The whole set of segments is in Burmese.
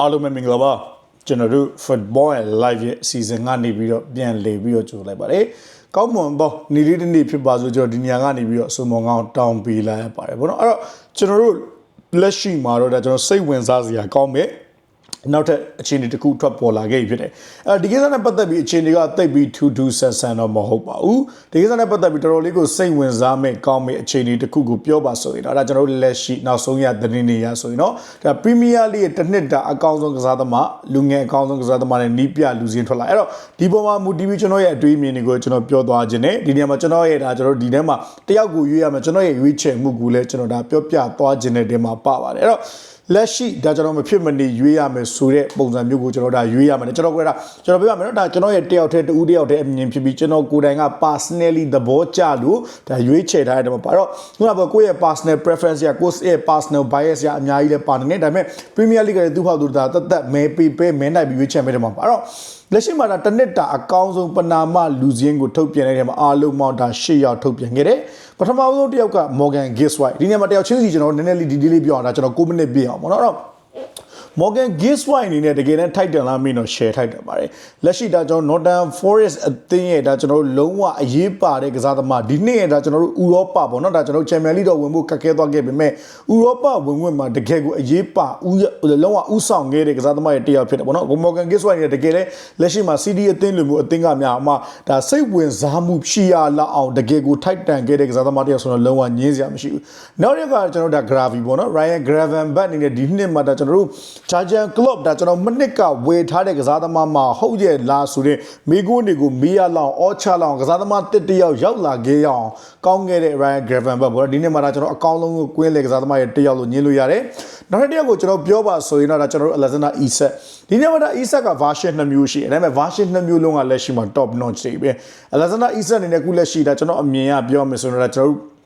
အားလုံးပဲမင်္ဂလာပါကျွန်တော်တို့ football and live ရဲ့ season ကနေပြီးတော့ပြန်လည်ပြီးတော့ကြိုလိုက်ပါတယ်ကောင်းမွန်ပေါ့နေ့လေးတစ်နေ့ဖြစ်ပါဆိုကျွန်တော်ဒီညကနေပြီးတော့အစုံမောင်ကောင်းတောင်းပေးလိုက်ရပါတယ်ဗောနော်အဲ့တော့ကျွန်တော်တို့လက်ရှိမှာတော့ဒါကျွန်တော်စိတ်ဝင်စားစရာကောင်းမယ် နောက်ထပ်အခြေအနေတစ်ခုထွက်ပေါ်လာခဲ့ပြီဖြစ်တယ်။အဲဒီကိစ္စနဲ့ပတ်သက်ပြီးအခြေအနေကတိတ်ပြီးထူးထူးဆန်းဆန်းတော့မဟုတ်ပါဘူး။ဒီကိစ္စနဲ့ပတ်သက်ပြီးတော်တော်လေးကိုစိတ်ဝင်စားမဲ့ကောင်းမဲ့အခြေအနေတစ်ခုကိုပြောပါဆိုရင်တော့ဒါကျွန်တော်တို့လက်ရှိနောက်ဆုံးရသတင်းတွေရဆိုရင်တော့ဒါပရီးမီးယားလိရဲ့တစ်နှစ်တာအကောင်းဆုံးကစားသမားလူငယ်အကောင်းဆုံးကစားသမားနဲ့နီးပြလူစင်းထွက်လာ။အဲ့တော့ဒီပေါ်မှာမူတီဗီကျွန်တော်ရဲ့အတွေးအမြင်တွေကိုကျွန်တော်ပြောသွားခြင်းနဲ့ဒီနေရာမှာကျွန်တော်ရဲ့ဒါကျွန်တော်ဒီထဲမှာတယောက်ကိုရွေးရမယ်ကျွန်တော်ရဲ့ရွေးချယ်မှုကိုလည်းကျွန်တော်ဒါပြောပြသွားခြင်းနဲ့ဒီမှာပါပါတယ်။အဲ့တော့ လက်ရှိဒါကျွန်တော်မဖြစ်မနေရွေးရမယ်ဆိုတဲ့ပုံစံမျိုးကိုကျွန်တော်ဒါရွေးရမယ်ကျွန်တော်ကဒါကျွန်တော်ပြောရမယ်နော်ဒါကျွန်တော်ရဲ့တယောက်တည်းတူတယောက်တည်းအမြင်ဖြစ်ပြီးကျွန်တော်ကိုယ်တိုင်က personally သဘောကျလို့ဒါရွေးချယ်ထားတဲ့မှာပါတော့ခုနကကိုယ့်ရဲ့ personal preference ရကိုယ့်ရဲ့ personal bias ရအများကြီးလည်းပါနေတယ်ဒါပေမဲ့ Premier League ရဲ့သူ့ဖောက်သူဒါတသက်မဲပေးပေးမဲနိုင်ပြီးရွေးချယ်မဲ့တယ်မှာပါတော့ လက်ရှိမှာဒါတစ်နှစ်တာအကောင်းဆုံးပနာမလူစင်းကိုထုတ်ပြန်တဲ့ထဲမှာအားလုံးပေါင်းဒါ၈ရောက်ထုတ်ပြန်ခဲ့တယ်ပထမဆုံးတစ်ယောက်က Morgan Giswhite ဒီနေရာမှာတယောက်ချင်းစီကျွန်တော်နည်းနည်းလေးဒီဒီလေးပြောအောင်ဒါကျွန်တော်9မိနစ်ပြည့်အောင်ပေါ့နော်အဲ့တော့ Morgan Giswhite အနေနဲ့တကယ်တမ်းထိုက်တယ်လားမင်းတော့ share ထိုက်တယ်ပါတယ်လက်ရှိဒါကျွန်တော် Northern Forest အသင်းရဲ့ဒါကျွန်တော်တို့လုံးဝအရေးပါတဲ့ကစားသမားဒီနှစ်ရဲ့ဒါကျွန်တော်တို့ဥရောပပေါ့နော်ဒါကျွန်တော်တို့ Champions League တော့ဝင်ဖို့ခက်ခဲသွားခဲ့ပေမဲ့ဥရောပဝင်ဝင်မှာတကယ်ကိုအရေးပါဥလုံးဝဥဆောင်ခဲ့တဲ့ကစားသမားရဲ့တယောက်ဖြစ်တယ်ပေါ့နော် Morgan Giswhite ရဲ့တကယ်လဲလက်ရှိမှာ CD အသင်းလိုမျိုးအသင်းကများအမှဒါစိတ်ဝင်စားမှုရှိရလောက်အောင်တကယ်ကိုထိုက်တန်ခဲ့တဲ့ကစားသမားတယောက်ဆိုတော့လုံးဝညင်းစရာမရှိဘူးနောက်တစ်ခါကျွန်တော်ဒါ Gravy ပေါ့နော် Ryan Gravenberch အနေနဲ့ဒီနှစ်မှာဒါကျွန်တော်တို့ Charger Club ဒါကျွန်တော်မနစ်ကဝယ်ထားတဲ့ကစားသမားမှာဟုတ်ရဲ့လားဆိုတဲ့မိကုန်းတွေကိုမေးရလောက်အောချလောက်ကစားသမားတစ်တယောက်ရောက်လာခဲ့ရအောင်ကောင်းခဲ့တဲ့ Ryan Gravenberch ပေါ့ဒီနေ့မှာဒါကျွန်တော်အကောင်းဆုံးကိုကွင်းလေကစားသမားရဲ့တယောက်လို့ညင်းလို့ရတယ်နောက်တစ်ယောက်ကိုကျွန်တော်ပြောပါဆိုရင်တော့ဒါကျွန်တော်တို့ Alexander Isak ဒီနေ့မှာဒါ Isak က version 2မျိုးရှိတယ်ဒါပေမဲ့ version 2မျိုးလုံးကလက်ရှိမှာ top notch တွေပဲ Alexander Isak အနေနဲ့ခုလက်ရှိဒါကျွန်တော်အမြင်ကပြောမယ်ဆိုရင်တော့ကျွန်တော်တို့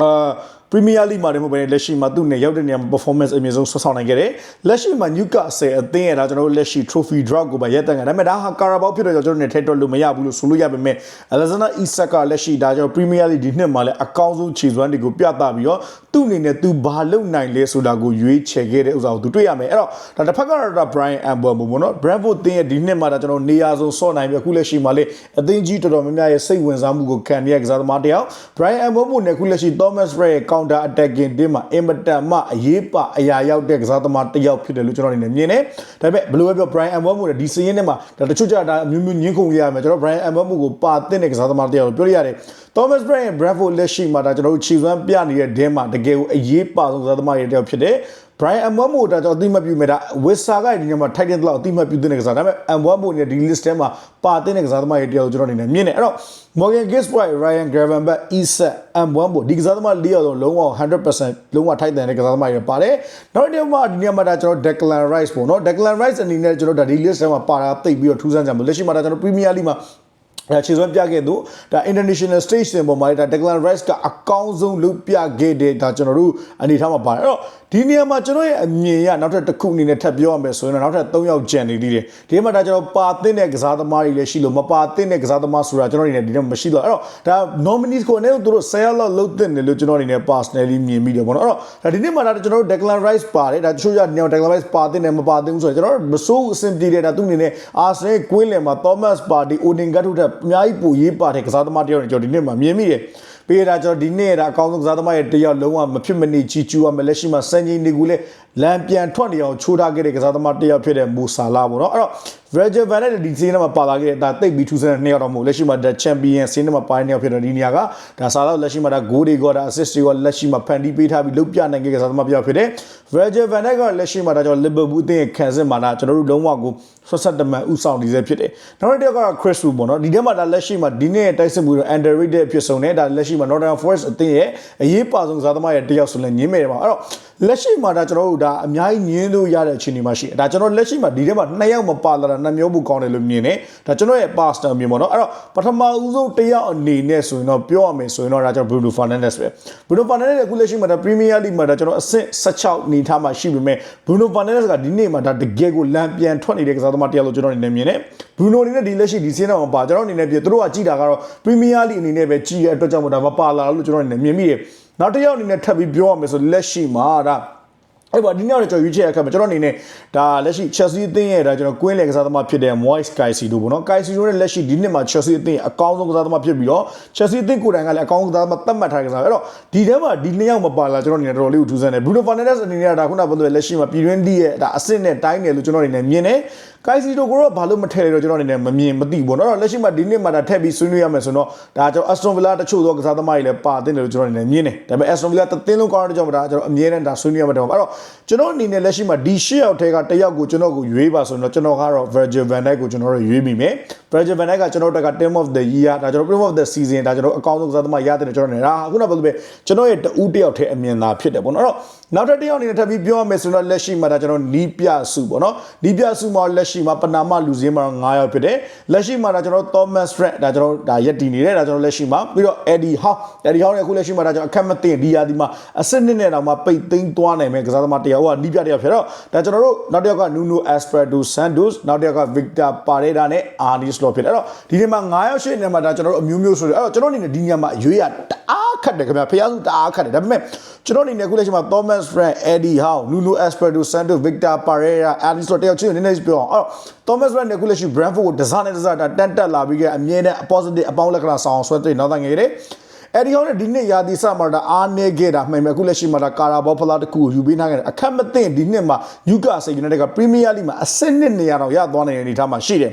အာ ပရီးမီးယားလိမှာတယ်မဟုတ်ဘဲလက်ရှိမှာသူ့နဲ့ရောက်တဲ့နေရာမှာ performance အမြင့်ဆုံးဆွဆောင်နိုင်ခဲ့တယ်။လက်ရှိမှာ Newcastle အသင်းရတာကျွန်တော်တို့လက်ရှိ trophy drop ကိုပဲရက်တန်ကဒါပေမဲ့ဒါဟာ Carabao ဖြစ်တော့ကျွန်တော်တို့နဲ့ထည့်တော့လို့မရဘူးလို့ဆိုလို့ရပေမဲ့ Alexander Isak ကလက်ရှိဒါကျွန်တော် Premier League ဒီနှစ်မှာလည်းအကောင်းဆုံးခြေစွမ်းတွေကိုပြသပြီးတော့သူ့အနေနဲ့သူဘာလုပ်နိုင်လဲဆိုတာကိုရွေးချယ်ခဲ့တဲ့ဥစ္စာကိုသူတွေ့ရမယ်။အဲ့တော့ဒါတစ်ဖက်ကတော့ဒါ Brian Amber ပေါ့နော် Brentford သင်းရဲ့ဒီနှစ်မှာဒါကျွန်တော်နေရာဆုံးဆော့နိုင်ပြီအခုလက်ရှိမှာလေအသင်းကြီးတော်တော်များများရဲ့စိတ်ဝင်စားမှုကိုခံရတဲ့ကစားသမားတယောက် Brian Amber မို့နဲ့အခုလက်ရှိ Thomas Ray ရဲ့ counter attacking တင်းမှာအင်မတန်မှအရေးပါအရာရောက်တဲ့ကစားသမားတစ်ယောက်ဖြစ်တယ်လို့ကျွန်တော်အနေနဲ့မြင်တယ်ဒါပေမဲ့ဘယ်လိုပဲပြော Brian Mbeumo နဲ့ဒီစရင်ထဲမှာဒါတချို့ကြတာအမျိုးမျိုးညှင်းခုန်ရရမယ်ကျွန်တော် Brian Mbeumo ကိုပါတဲ့တဲ့ကစားသမားတစ်ယောက်လို့ပြောရရတယ် Thomas Bryan Bradford လက်ရှိမှာဒါကျွန်တော်တို့ခြေစွမ်းပြနေတဲ့ဒင်းမှာတကယ်ကိုအရေးပါဆုံးကစားသမားရဲ့တစ်ယောက်ဖြစ်တယ် Brian Mbeumo ဒါကျွန်တော်အသိမှတ်ပြုမိတာဝစ်ဆာကဒီညမှာ Titan လောက်အသိမှတ်ပြုတဲ့ကစားဒါပေမဲ့ Mbeumo နဲ့ဒီ list ထဲမှာပါတဲ့ကစားသမားရဲ့တစ်ယောက်ကျွန်တော်အနေနဲ့မြင်တယ်အဲ့တော့ Morgan Giswhite Ryan Gravenberch Isak Mbeumo ဒီကစားသမား၄ယောက်လုံးလုံးဝ100%လုံးဝထိုက်တန်တဲ့ကစားသမားတွေပါတယ်နောက်တစ်ယောက်မှဒီညမှာဒါကျွန်တော် Declan Rice ပေါ့နော် Declan Rice အနေနဲ့ကျွန်တော်ဒါဒီ list ထဲမှာပါတာသိပ်ပြီးတော့ထူးဆန်းကြမှာလက်ရှိမှာဒါကျွန်တော် Premier League မှာ ဒါခြေစွမ်းပြခဲ့သူဒါ international stage တင်ပေါ်မှာဒါ Declan Rice ကအကောင်းဆုံးလုပ်ပြခဲ့တဲ့ဒါကျွန်တော်တို့အနေထားမှာပါတယ်အဲ့တော့ဒီနေရာမှာကျွန်တော်ရဲ့အမြင်ရနောက်ထပ်တစ်ခုအနေနဲ့ထပ်ပြောရမယ်ဆိုရင်တော့နောက်ထပ်3ယောက်ကြံနေသေးတယ်ဒီမှာဒါကျွန်တော်ပါသင့်တဲ့ကစားသမားတွေလည်းရှိလို့မပါသင့်တဲ့ကစားသမားဆိုတာကျွန်တော်အနေနဲ့ဒီနေ့မရှိတော့အဲ့တော့ဒါ nominees ကိုလည်းသူတို့10ယောက်လောက်လုပ်သင့်တယ်လို့ကျွန်တော်အနေနဲ့ personally မြင်မိတယ်ပေါ့နော်အဲ့တော့ဒါဒီနေ့မှာဒါကျွန်တော်တို့ Declan Rice ပါတယ်ဒါတချို့ရနေ Declan Rice ပါသင့်တယ်မပါသင့်ဘူးဆိုတော့ကျွန်တော်တို့မစိုးအဆင်ပြေတယ်ဒါသူအနေနဲ့ Arsenal ကွင်းလယ်မှာ Thomas Partey Odegaard တို့ထက်အများကြီးပိုရေးပါတဲ့ကစားသမားတယောက်နဲ့ကျွန်တော်ဒီနေ့မှာမြင်မိတယ်ပေးတာကျွန်တော်ဒီနေ့ရတာအကောင်းဆုံးကစားသမားရဲ့တယောက်လုံးဝမဖြစ်မနေချီကျူရမယ်လက်ရှိမှာစံချိန်တွေကိုလည်း လမ်းပြန်ထွက်နေအောင်ချိုးထားခဲ့တဲ့ကစားသမားတယောက်ဖြစ်တဲ့မူဆာလာပေါ့နော်အဲ့တော့ Virgil van Dijk ဒီစီးနေမှာပါလာခဲ့တဲ့ဒါတိတ်ပြီးထူးဆန်းတဲ့နှစ်ယောက်တော့မဟုတ်လက်ရှိမှာ The Champion စီးနေမှာပိုင်းနေဖြစ်တဲ့ဒီနေရာကဒါဆာလာလက်ရှိမှာဒါ goal တွေကဒါ assist တွေကလက်ရှိမှာဖန်တီးပေးထားပြီးလုတ်ပြနိုင်ခဲ့ကစားသမားပြောက်ဖြစ်တဲ့ Virgil van Dijk ကလက်ရှိမှာဒါကျွန်တော် Liverpool အသင်းရဲ့ခံစစ်မှာဒါကျွန်တော်တို့လုံးဝကိုဆွတ်ဆက်တမန်ဥဆောင်နေစေဖြစ်တယ်နောက်တစ်ယောက်က Chris Wood ပေါ့နော်ဒီထဲမှာဒါလက်ရှိမှာဒီနေ့တိုက်စစ်မှုတော့ underrated ဖြစ်ဆုံးတယ်ဒါလက်ရှိမှာ Northern Forest အသင်းရဲ့အရေးပါဆုံးကစားသမားရဲ့တယောက်ဆိုလည်းညင်းမယ်ပါအဲ့တော့လက်ရှိမှာဒါကျွန်တော်တို့ဒါအများကြီးညင်းလို့ရတဲ့အခြေအနေမှာရှိတယ်ဒါကျွန်တော်လက်ရှိမှာဒီထဲမှာနှစ်ယောက်မပါလာတာနှစ်မျိုးဘူးကောင်းတယ်လို့မြင်တယ်ဒါကျွန်တော်ရဲ့ pastor မြင်ပေါ့နော်အဲ့တော့ပထမဦးဆုံးတယောက်အနေနဲ့ဆိုရင်တော့ပြောရမယ်ဆိုရင်တော့ဒါကျွန်တော် Bruno Fernandes ပဲ Bruno Fernandes ကအခုလက်ရှိမှာဒါ Premier League မှာဒါကျွန်တော်အဆင့်16နေထားမှာရှိပေမဲ့ Bruno Fernandes ကဒီနေ့မှာဒါတကယ်ကိုလမ်းပြန်ထွက်နေတဲ့ကစားသမားတယောက်လို့ကျွန်တော်အနေနဲ့မြင်တယ် Bruno အနေနဲ့ဒီလက်ရှိဒီစင်းတော့မပါကျွန်တော်အနေနဲ့ပြသူတို့ကကြည်တာကတော့ Premier League အနေနဲ့ပဲကြည်ရအတွက်ကြောင့်မို့ဒါမပါလာလို့ကျွန်တော်အနေနဲ့မြင်မိတယ်နောက်တစ်ယောက်အနေနဲ့ထပ်ပြီးပြောရမယ်ဆိုလက်ရှိမှာဒါ အဲ့ပါဒီနေ့တော့ကျွန်တော်ရွေးချယ်အခါမှာကျွန်တော်အနေနဲ့ဒါလက်ရှိ Chelsea အသင်းရဲ့ဒါကျွန်တော်ကွင်းလေကစားသမားဖြစ်တဲ့ Moise Caicedo ပေါ့နော် Caicedo ရဲ့လက်ရှိဒီနှစ်မှာ Chelsea အသင်းအကောင်းဆုံးကစားသမားဖြစ်ပြီးတော့ Chelsea အသင်းကိုယ်တိုင်ကလည်းအကောင်းဆုံးကစားသမားသတ်မှတ်ထားတဲ့ကစားအဲ့တော့ဒီထဲမှာဒီနှစ်ယောက်မပါလာကျွန်တော်အနေနဲ့တော်တော်လေးကိုထူးဆန်းတယ် Bruno Fernandes အနေနဲ့ဒါခုနကပြောတဲ့လက်ရှိမှာပြည်တွင်းဒီရဲ့ဒါအစ်စ်နဲ့တိုင်းတယ်လို့ကျွန်တော်အနေနဲ့မြင်တယ် ကိုက်စီတိုကိုတော့ဘာလို့မထည့်လဲတော့ကျွန်တော်အနေနဲ့မမြင်မသိဘူးเนาะလက်ရှိမှာဒီနှစ်မှာဒါထည့်ပြီးဆွေးနွေးရမယ်ဆိုတော့ဒါကျွန်တော် Aston Villa တချို့သောကစားသမားတွေလည်းပါတင်တယ်လို့ကျွန်တော်အနေနဲ့မြင်တယ်ဒါပေမဲ့ Aston Villa တသင်းလုံးကောင်းတဲ့ကြောင့်ဒါကျွန်တော်အမြဲတမ်းဒါဆွေးနွေးရမှာတော့အဲ့တော့ကျွန်တော်အနေနဲ့လက်ရှိမှာဒီရှစ်ယောက်ထဲကတစ်ယောက်ကိုကျွန်တော်ကိုရွေးပါဆိုတော့ကျွန်တော်ကတော့ Virgil van Dijk ကိုကျွန်တော်တို့ရွေးမိမယ် Virgil van Dijk ကကျွန်တော်တို့က Team of the Year ဒါကျွန်တော် Team of the Season ဒါကျွန်တော်အကောင်းဆုံးကစားသမားရတယ်ကျွန်တော်နေတာခုနကပြောလို့ပဲကျွန်တော်ရဲ့တဦးတစ်ယောက်ထဲအမြင်သာဖြစ်တယ်ပေါ့နော်အဲ့တော့ နောက်ထပ်တစ်ယောက်အနေနဲ့ထပ်ပြီးပြောရမယ်ဆိုတော့လက်ရှိမှာဒါကျွန်တော်နီးပြစုပေါ့နော်နီးပြစုမှာလက်ရှိမှာပနာမလူစင်းမှာ9ယောက်ဖြစ်တယ်လက်ရှိမှာဒါကျွန်တော် Thomas Fred ဒါကျွန်တော်ဒါရက်တည်နေတယ်ဒါကျွန်တော်လက်ရှိမှာပြီးတော့ Eddie Howe Eddie Howe နဲ့အခုလက်ရှိမှာဒါကျွန်တော်အခက်မသိဒီယာဒီမှာအစစ်နှစ်နဲ့တောင်မှပိတ်သိမ်းသွားနိုင်မယ်ကစားသမားတစ်ယောက်ကနီးပြတစ်ယောက်ဖြစ်တော့ဒါကျွန်တော်တို့နောက်တစ်ယောက်က Nuno Espirito Santos နောက်တစ်ယောက်က Victor Pereira နဲ့ Arne Slot ဖြစ်တယ်အဲ့တော့ဒီနေ့မှာ9ယောက်ရှိနေမှာဒါကျွန်တော်တို့အမျိုးမျိုးဆိုတယ်အဲ့တော့ကျွန်တော်အနေနဲ့ဒီညမှာအရွေးရတအား ခတ်တယ်ခင်ဗျာဖျားစုတအားခတ်တယ်ဒါပေမဲ့ကျွန်တော်အနေနဲ့အခုလက်ရှိမှာ Thomas Frank Eddie Howe Nuno Espirito Santos Victor Pereira Arne Slot တယောက်ချင်းနည်းနည်းပြောအောင်အဲ့တော့ Thomas Frank နဲ့အခုလက်ရှိ Brentford ကိုဒဇာနဲ့ဒဇာတန်တက်လာပြီးခဲ့အမြဲတမ်း positive အပေါင်းလက္ခဏာဆောင်ဆွဲတွေ့နောက်တိုင်းငယ်တယ်အဲ့ဒီဟောင်းနဲ့ဒီနှစ်ရာသီစမှာဒါအားနေခဲ့တာမှန်မယ်အခုလက်ရှိမှာဒါကာရာဘောဖလာတခုကိုယူပေးနိုင်ခဲ့တယ်အခက်မသိဒီနှစ်မှာယူကာစိတ်ယူနိုက်တက်ကပရီးမီးယားလိမှာအဆင့်နှစ်နေရာတော့ရသွားနိုင်တဲ့အနေအထားမှာရှိတယ်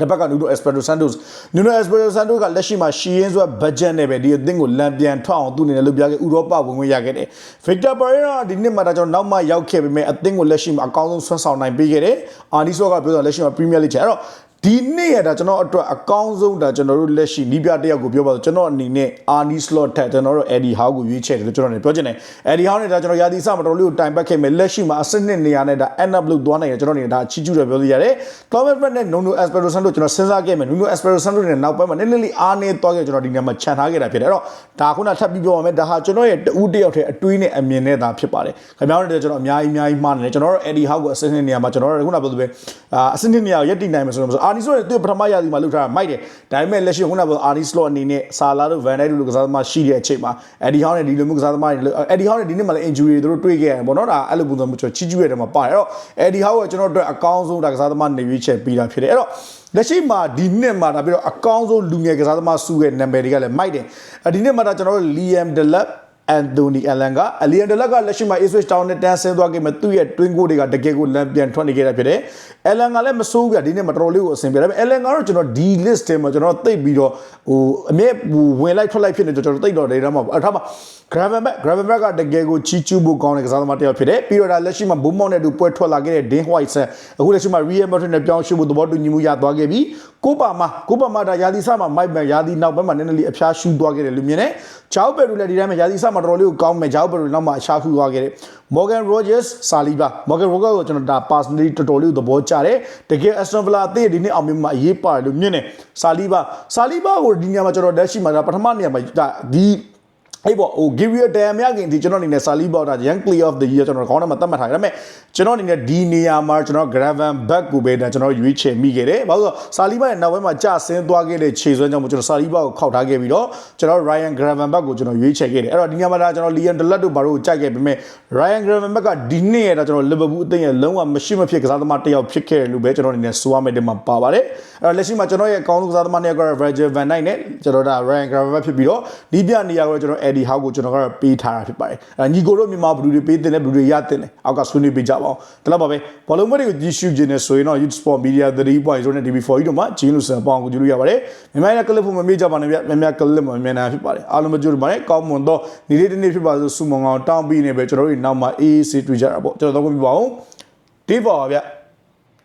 တစ်ဘက်ကနူနိုအက်စပီတိုဆန်တိုစ်နူနိုအက်စပီတိုဆန်တိုစ်ကလက်ရှိမှာရှီယင်းဆိုဘတ်ဂျက်နဲ့ပဲဒီအသင်းကိုလန်ပြန်ထွက်အောင်သူ့အနေနဲ့လုပ်ပြခဲ့ဥရောပဝင်ဝင်ရခဲ့တယ်ဗစ်တာပရီရာဒီနှစ်မှာဒါကျွန်တော်နောက်မှရောက်ခဲ့ပေမဲ့အသင်းကိုလက်ရှိမှာအကောင်းဆုံးဆွမ်းဆောင်နိုင်ပေးခဲ့တယ်အာနီဆိုကပြောတော့လက်ရှိမှာပရီးမီးယားလိချအဲ့တော့ ဒီနေ့ရတာကျွန်တော်အတွက်အကောင်းဆုံးဒါကျွန်တော်တို့လက်ရှိနီးပြတစ်ယောက်ကိုပြောပါဆိုကျွန်တော်အနေနဲ့အာနီစလော့ထက်ကျွန်တော်တို့အက်ဒီဟောက်ကိုရွေးချယ်တယ်လို့ကျွန်တော်နေပြောချင်တယ်အက်ဒီဟောက်နဲ့ဒါကျွန်တော်ရာသီစမတော်လေးကိုတိုင်ပတ်ခဲ့မယ်လက်ရှိမှာအစနစ်နေရာနဲ့ဒါ end up လို့သွားနိုင်တယ်ကျွန်တော်နေဒါချီကျူးတယ်ပြောလို့ရတယ် Thomas Brett နဲ့ Nuno Espirito Santo ကျွန်တော်စဉ်းစားခဲ့မယ် Nuno Espirito Santo နဲ့နောက်ပိုင်းမှာနည်းနည်းလေးအားနေသွားခဲ့ကျွန်တော်ဒီနေရာမှာခြံထားခဲ့တာဖြစ်တယ်အဲ့တော့ဒါခုနထပ်ပြီးပြောပါမယ်ဒါဟာကျွန်တော်ရဲ့တူးတယောက်ထဲအတွေးနဲ့အမြင်နဲ့သာဖြစ်ပါတယ်ခင်ဗျားတို့ကျွန်တော်အများကြီးအများကြီးမှားနေတယ်ကျွန်တော်တို့ Eddie Howe ကိုအစနစ်နေရာမှာကျွန်တော်တို့ခုနပြောသလိုပဲအာအစနစ်နေရာကိုရက်တည်နိုင်မယ်ဆိုတော့အာနီဆိုရဲ့သူ့ပထမရာသီမှာလုပ်ထားတာမိုက်တယ်ဒါပေမဲ့လက်ရှိခုနပြောအာနီစလော့အနေနဲ့ဆာလာတို့ဗန်ဒိုက်တို့လိုကစားသမားရှိတဲ့အချိန်မှာအက်ဒီဟောင်းနဲ့ဒီလိုမျိုးကစားသမားတွေအက်ဒီဟောင်းနဲ့ဒီနေ့မှလည်း injury တွေတို့တွေ့ခဲ့ရတယ်ပေါ့နော်ဒါအဲ့လိုပုံစံမျိုးကျွန်တော်ချီးကျူးရတဲ့မှာပါတယ်အဲ့တော့အက်ဒီဟောင်းကကျွန်တော်တို့အကောင်းဆုံးဒါကစားသမားနေရွေးချက်ပေးတာဖြစ်တယ်အဲ့တော့လက်ရှိမှာဒီနှစ်မှာဒါပြီးတော့အကောင်းဆုံးလူငယ်ကစားသမားစုရဲ့နာမည်တွေကလည်းမိုက်တယ်ဒီနှစ်မှာဒါကျွန်တော်တို့ Liam Delap အန်တိုနီအလန်ကအလီယန်ဒလက်ကလက်ရှိမှာ Ipswich Town နဲ့တန်းဆင်းသွားခဲ့မှသူ့ရဲ့ twin goal တွေကတကယ်ကိုလမ်းပြန်ထွက်နေခဲ့တာဖြစ်တယ်။အလန်ကလည်းမဆိုးဘူးဗျဒီနေ့မတော်လေးကိုအဆင်ပြေတယ်။ဒါပေမဲ့အလန်ကတော့ကျွန်တော်ဒီ list ထဲမှာကျွန်တော်သိပ်ပြီးတော့ဟိုအမြဲဝင်လိုက်ထွက်လိုက်ဖြစ်နေကျွန်တော်သိပ်တော့တယ်တော့မှာအထားမှာ Gravenberch Gravenberch ကတကယ်ကိုချီချူးဖို့ကောင်းတဲ့ကစားသမားတစ်ယောက်ဖြစ်တယ်။ပြီးတော့ဒါလက်ရှိမှာဘုံမောက်နဲ့တူပွဲထွက်လာခဲ့တဲ့ Dean White ဆက်အခုလက်ရှိမှာ Real Madrid နဲ့ပြောင်းရွှေ့ဖို့သဘောတူညီမှုရသွားခဲ့ပြီးကိုပါမှာကိုပါမှာဒါယာဒီဆာမှာမိုက်မန်ယာဒီနောက်ပိုင်းမှာနည်းနည်းလေးအဖျားရှူသွားခဲ့တယ်လို့မြင်တယ်။ဂျောက်ဘယ်ရူလည်းဒီတိုင်းမှာယာဒီဆာမှာတော်တော်လေးကိုကောင်းမယ်ဂျောက်ဘယ်ရူနောက်မှာအရှားဖူးသွားခဲ့တယ်။ Morgan Rogers စာလီဘာ Morgan Rogers ကိုကျွန်တော်ဒါ personally တော်တော်လေးသဘောကျတယ်။တကယ် Aston Villa အသင်းဒီနေ့အောင်မြင်မှာအရေးပါတယ်လို့မြင်တယ်။စာလီဘာစာလီဘာကိုဒီညမှာကျွန်တော်လက်ရှိမှာဒါပထမနေရာမှာဒါဒီ အဲ့ပေါ့ဟို give you a damn ရခင်ဒီကျွန်တော်အနေနဲ့ Sally Bowder Young Player of the Year ကျွန်တော်ခေါင်းထဲမှာသတ်မှတ်ထားတယ်ဒါပေမဲ့ကျွန်တော်အနေနဲ့ဒီနေရာမှာကျွန်တော် Graven Back ကိုပဲကျွန်တော်ရွေးချယ်မိခဲ့တယ်ဘာလို့ဆို Sally Bowder ရဲ့နောက်ပိုင်းမှာကြာဆင်းသွားခဲ့တဲ့ခြေစွမ်းကြောင့်ကျွန်တော် Sally Bowder ကိုခောက်ထားခဲ့ပြီးတော့ကျွန်တော် Ryan Graven Back ကိုကျွန်တော်ရွေးချယ်ခဲ့တယ်အဲ့တော့ဒီနေရာမှာဒါကျွန်တော် Liam Delap တို့ဘာလို့ကြိုက်ခဲ့ပေမဲ့ Ryan Graven Back ကဒီနေ့ရတာကျွန်တော် Liverpool အသင်းရဲ့လုံးဝမရှိမဖြစ်ကစားသမားတစ်ယောက်ဖြစ်ခဲ့တယ်လို့ပဲကျွန်တော်အနေနဲ့ဆိုရမယ်ဒီမှာပါပါတယ်အဲ့တော့လက်ရှိမှာကျွန်တော်ရဲ့အကောင်းဆုံးကစားသမားတစ်ယောက်က Virgil van Dijk နဲ့ကျွန်တော်ဒါ Ryan Graven Back ဖြစ်ပြီးတော့ဒီပြနေရာကိုကျွန်တော် Eddie Howe ကိုကျွန်တော်ကတော့ပေးထားတာဖြစ်ပါတယ်အဲညီကိုတို့မြန်မာဘလူတွေပေးတင်တယ်ဘလူတွေရတင်တယ်အောက်ကဆွေးနွေးပေးကြပါအောင်ဒါတော့ပါပဲဘောလုံးမတွေကိုကြည့်ရှုခြင်းနဲ့ဆိုရင်တော့ Youth Sport Media 3.0နဲ့ TV4 ကြီးတို့မှာဂျင်းလူဆန်ပေါအောင်ကိုကြည့်လို့ရပါတယ်မြန်မာရဲ့ကလစ်ဖို့မမေ့ကြပါနဲ့ဗျမြန်မာ ကလစ်မမြန်နာဖြစ်ပါတယ်အားလုံးမကြိုးပါနဲ့ကောင်းမွန်တော့နေ့လေးတစ်နေ့ဖြစ်ပါစို့စုမုံအောင်တောင်းပြီးနေပဲကျွန်တော်တို့နောက်မှာ AAC တွေ့ကြတာပေါ့ကျွန်တော်တော့ကိုပြပါအောင်တေးပါပါဗျ